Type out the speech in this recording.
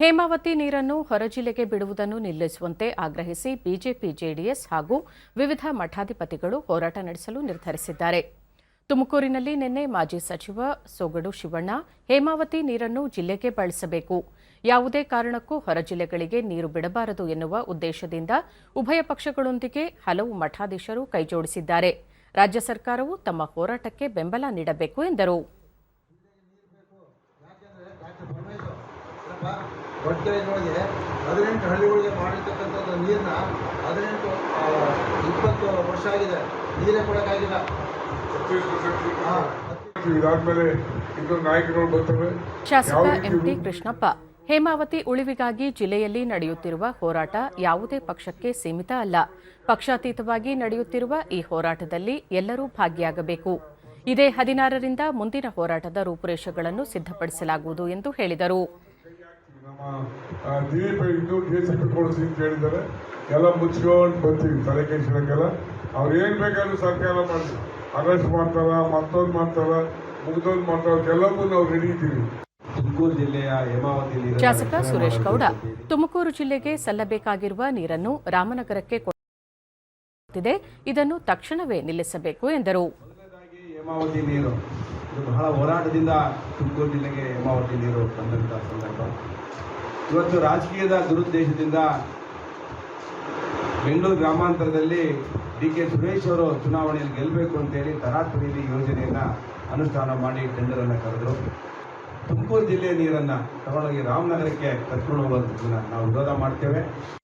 ಹೇಮಾವತಿ ನೀರನ್ನು ಹೊರ ಜಿಲ್ಲೆಗೆ ಬಿಡುವುದನ್ನು ನಿಲ್ಲಿಸುವಂತೆ ಆಗ್ರಹಿಸಿ ಬಿಜೆಪಿ, ಜೆಡಿಎಸ್ ಹಾಗೂ ವಿವಿಧ ಮಠಾಧಿಪತಿಗಳು ಹೋರಾಟ ನಡೆಸಲು ನಿರ್ಧರಿಸಿದ್ದಾರೆ. ತುಮಕೂರಿನಲ್ಲಿ ನಿನ್ನೆ ಮಾಜಿ ಸಚಿವ ಸೊಗಡು ಶಿವಣ್ಣ, ಹೇಮಾವತಿ ನೀರನ್ನು ಜಿಲ್ಲೆಗೆ ಬಳಸಬೇಕು. ಯಾವುದೇ ಕಾರಣಕ್ಕೂ ಹೊರ ಜಿಲ್ಲೆಗಳಿಗೆ ನೀರು ಬಿಡಬಾರದು ಎನ್ನುವ ಉದ್ದೇಶದಿಂದ ಉಭಯ ಪಕ್ಷಗಳೊಂದಿಗೆ ಹಲವು ಮಠಾಧೀಶರು ಕೈಜೋಡಿಸಿದ್ದಾರೆ. ರಾಜ್ಯ ಸರ್ಕಾರವು ತಮ್ಮ ಹೋರಾಟಕ್ಕೆ ಬೆಂಬಲ ನೀಡಬೇಕು ಎಂದರು. ಹೊಟ್ಟೆಗಳಿಗೆ ಹದಿನೆಂಟು ಹಳ್ಳಿಗಳಿಗೆ ಮಾಡಿರ್ತಕ್ಕಂಥದ್ದು ನೀರನ್ನ ಹದಿನೆಂಟು ಇಪ್ಪತ್ತು ವರ್ಷ ಆಗಿದೆ. ನೀರೇ ಕೊಡೋಕ್ಕಾಗಿಲ್ಲ ಹಾ. ಇದಾದ್ಮೇಲೆ ಇನ್ನು ನಾಯಕರುಗಳು ಬರ್ತಾರೆ. ಶಾಸಕ M T MT Krishnappa. Hemavathi ಉಳಿವಿಗಾಗಿ ಜಿಲ್ಲೆಯಲ್ಲಿ ನಡೆಯುತ್ತಿರುವ ಹೋರಾಟ ಯಾವುದೇ ಪಕ್ಷಕ್ಕೆ ಸೀಮಿತ ಅಲ್ಲ. ಪಕ್ಷಾತೀತವಾಗಿ ನಡೆಯುತ್ತಿರುವ ಈ ಹೋರಾಟದಲ್ಲಿ ಎಲ್ಲರೂ ಭಾಗಿಯಾಗಬೇಕು. ಇದೇ ಹದಿನಾರರಿಂದ ಮುಂದಿನ ಹೋರಾಟದ ರೂಪುರೇಷೆಗಳನ್ನು ಸಿದ್ಧಪಡಿಸಲಾಗುವುದು ಎಂದು ಹೇಳಿದರು. ನಮ್ಮ ದಿಲೀಪ್ ದಿಲೀಪ್ ಕೆ ಸಿ ಕಟ್ಕೊಳಿಸಿ ಅಂತ ಹೇಳಿದ್ದಾರೆ ಎಲ್ಲ ಮುಚ್ಕೊಂಡು ಬರ್ತೀವಿ ತಲೆ ಕೆಲಸಕ್ಕೆಲ್ಲ ಅವ್ರು ಏನು ಬೇಕಾದ್ರೂ ಸರ್ಕಾರ ಮಾಡ್ತೀವಿ. ಅರೆಸ್ಟ್ ಮಾಡ್ತಾರ ಮತ್ತೊಂದು ಮಾಡ್ತಾರ ಮುಗ್ದೊಂದು ಮಾಡ್ತಾರ ಎಲ್ಲವೂ ನಾವು ರೆಡಿ ಇದ್ದೀವಿ. ತುಮಕೂರು ಜಿಲ್ಲೆಯ ಶಾಸಕ ಸುರೇಶ್ ಗೌಡ. ತುಮಕೂರು ಜಿಲ್ಲೆಗೆ ಸಲ್ಲಬೇಕಾಗಿರುವ ನೀರನ್ನು ರಾಮನಗರಕ್ಕೆ ಕೊಡುತ್ತಿದೆ ಇದನ್ನು ತಕ್ಷಣವೇ ನಿಲ್ಲಿಸಬೇಕು ಎಂದರು. ಹೇಮಾವತಿ ನೀರು. ಇದು ಬಹಳ ಹೋರಾಟದಿಂದ ತುಮಕೂರು ಜಿಲ್ಲೆಗೆ ಹೇಮಾವತಿ ನೀರು ಬಂದಂಥ ಸಂದರ್ಭ. ಇವತ್ತು ರಾಜಕೀಯದ ದುರುದ್ದೇಶದಿಂದ ಬೆಂಗಳೂರು ಗ್ರಾಮಾಂತರದಲ್ಲಿ ಡಿ ಕೆ ಸುರೇಶ್ ಅವರು ಚುನಾವಣೆಯಲ್ಲಿ ಗೆಲ್ಲಬೇಕು ಅಂತೇಳಿ ತರಾತುರಿಯಲ್ಲಿ ಯೋಜನೆಯನ್ನು ಅನುಷ್ಠಾನ ಮಾಡಿ ಟೆಂಡರನ್ನು ಕರೆದರು. ತುಮಕೂರು ಜಿಲ್ಲೆಯ ನೀರನ್ನು ತಗೊಂಡೋಗಿ ರಾಮನಗರಕ್ಕೆ ಕರ್ಕೊಂಡು ಹೋಗೋದನ್ನು ನಾವು ವಿರೋಧ ಮಾಡ್ತೇವೆ.